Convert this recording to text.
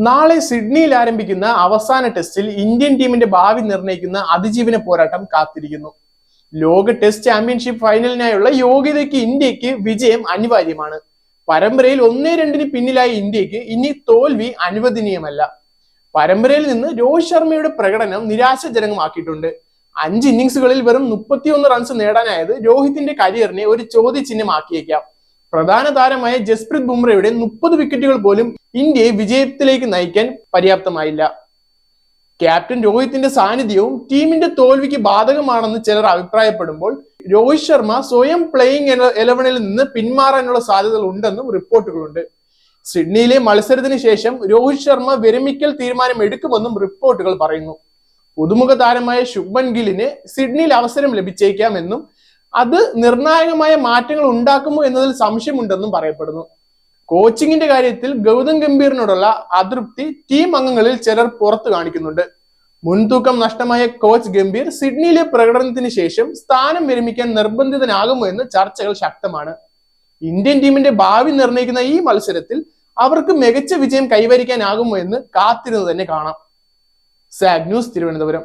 നാളെ സിഡ്നിയിൽ ആരംഭിക്കുന്ന അവസാന ടെസ്റ്റിൽ ഇന്ത്യൻ ടീമിന്റെ ഭാവി നിർണയിക്കുന്ന അതിജീവന പോരാട്ടം കാത്തിരിക്കുന്നു. ലോക ടെസ്റ്റ് ചാമ്പ്യൻഷിപ്പ് ഫൈനലിനായുള്ള യോഗ്യതയ്ക്ക് ഇന്ത്യയ്ക്ക് വിജയം അനിവാര്യമാണ്. പരമ്പരയിൽ ഒന്നേ രണ്ടിന് പിന്നിലായ ഇന്ത്യയ്ക്ക് ഇനി തോൽവി അനുവദനീയമല്ല. പരമ്പരയിൽ നിന്ന് രോഹിത് ശർമ്മയുടെ പ്രകടനം നിരാശാജനകമാക്കിയിട്ടുണ്ട്. അഞ്ച് ഇന്നിങ്സുകളിൽ വെറും മുപ്പത്തിയൊന്ന് റൺസ് നേടാനായത് രോഹിത്തിന്റെ കരിയറിനെ ഒരു ചോദ്യചിഹ്നമാക്കിയേക്കാം. പ്രധാന താരമായ ജസ്പ്രീത് ബുംറയുടെ മുപ്പത് വിക്കറ്റുകൾ പോലും ഇന്ത്യയെ വിജയത്തിലേക്ക് നയിക്കാൻ പര്യാപ്തമായില്ല. ക്യാപ്റ്റൻ രോഹിത്തിന്റെ സാന്നിധ്യവും ടീമിന്റെ തോൽവിക്ക് ബാധകമാണെന്ന് ചിലർ അഭിപ്രായപ്പെടുമ്പോൾ രോഹിത് ശർമ്മ സ്വയം പ്ലേയിങ് ഇലവനിൽ നിന്ന് പിന്മാറാനുള്ള സാധ്യതകൾ ഉണ്ടെന്നും റിപ്പോർട്ടുകളുണ്ട്. സിഡ്നിയിലെ മത്സരത്തിന് ശേഷം രോഹിത് ശർമ്മ വിരമിക്കൽ തീരുമാനം എടുക്കുമെന്നും റിപ്പോർട്ടുകൾ പറയുന്നു. പുതുമുഖ താരമായ ശുഭൻ ഗില്ലിന് സിഡ്നിയിൽ അവസരം ലഭിച്ചേക്കാമെന്നും അത് നിർണായകമായ മാറ്റങ്ങൾ ഉണ്ടാക്കുമോ എന്നതിൽ സംശയമുണ്ടെന്നും പറയപ്പെടുന്നു. കോച്ചിങ്ങിന്റെ കാര്യത്തിൽ ഗൗതം ഗംഭീറിനോടുള്ള അതൃപ്തി ടീം അംഗങ്ങളിൽ ചിലർ പുറത്തു കാണിക്കുന്നുണ്ട്. മുൻതൂക്കം നഷ്ടമായ കോച്ച് ഗംഭീർ സിഡ്നിയിലെ പ്രകടനത്തിന് ശേഷം സ്ഥാനം വിരമിക്കാൻ നിർബന്ധിതനാകുമോ എന്ന് ചർച്ചകൾ ശക്തമാണ്. ഇന്ത്യൻ ടീമിന്റെ ഭാവി നിർണയിക്കുന്ന ഈ മത്സരത്തിൽ അവർക്ക് മികച്ച വിജയം കൈവരിക്കാനാകുമോ എന്ന് കാത്തിരുന്ന് തന്നെ കാണാം. സാഗ് ന്യൂസ് തിരുവനന്തപുരം.